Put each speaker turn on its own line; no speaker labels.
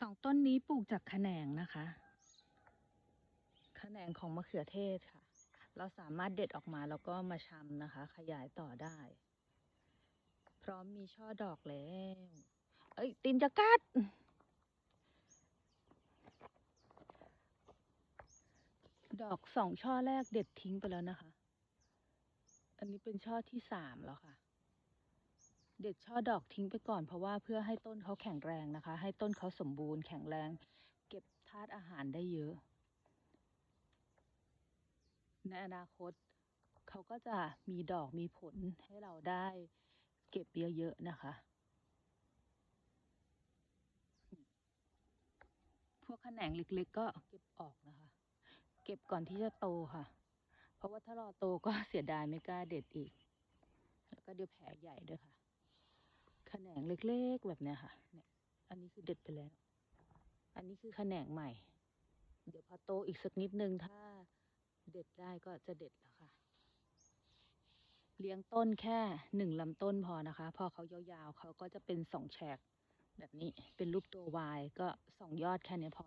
สองต้นนี้ปลูกจากแขนงนะคะ แขนงของมะเขือเทศค่ะ เราสามารถเด็ดออกมาแล้วก็มาชำนะคะ ขยายต่อได้ พร้อมมีช่อดอกแล้ว เอ้ย ตินจะกัด ดอกสองช่อแรกเด็ดทิ้งไปแล้วนะคะ อันนี้เป็นช่อที่สามแล้วค่ะ เด็ดช่อดอกทิ้งไปก่อนเพราะว่าเพื่อให้ต้นเขาแข็งแรงนะคะ ให้ต้นเขาสมบูรณ์แข็งแรง เก็บธาตุอาหารได้เยอะ ในอนาคตเขาก็จะมีดอกมีผลให้เราได้เก็บเยอะๆนะคะพวกแขนงเล็กๆก็เก็บออกนะคะ เก็บก่อนที่จะโตค่ะ เพราะว่าถ้ารอโตก็เสียดายไม่กล้าเด็ดอีก แล้วก็เดี๋ยวแผลใหญ่ด้วยค่ะ แขนงเล็กๆแบบเนี้ยค่ะ เนี่ย อันนี้คือเด็ดไปแล้ว อันนี้คือแขนงใหม่ เดี๋ยวพอโตอีกสักนิดนึงถ้าเด็ดได้ก็จะเด็ดแล้วค่ะ เลี้ยงต้นแค่หนึ่งลำต้นพอนะคะ พอเขายาวๆเขาก็จะเป็นสองแฉกแบบนี้ เป็นรูปตัววายก็สองยอดแค่นี้พอ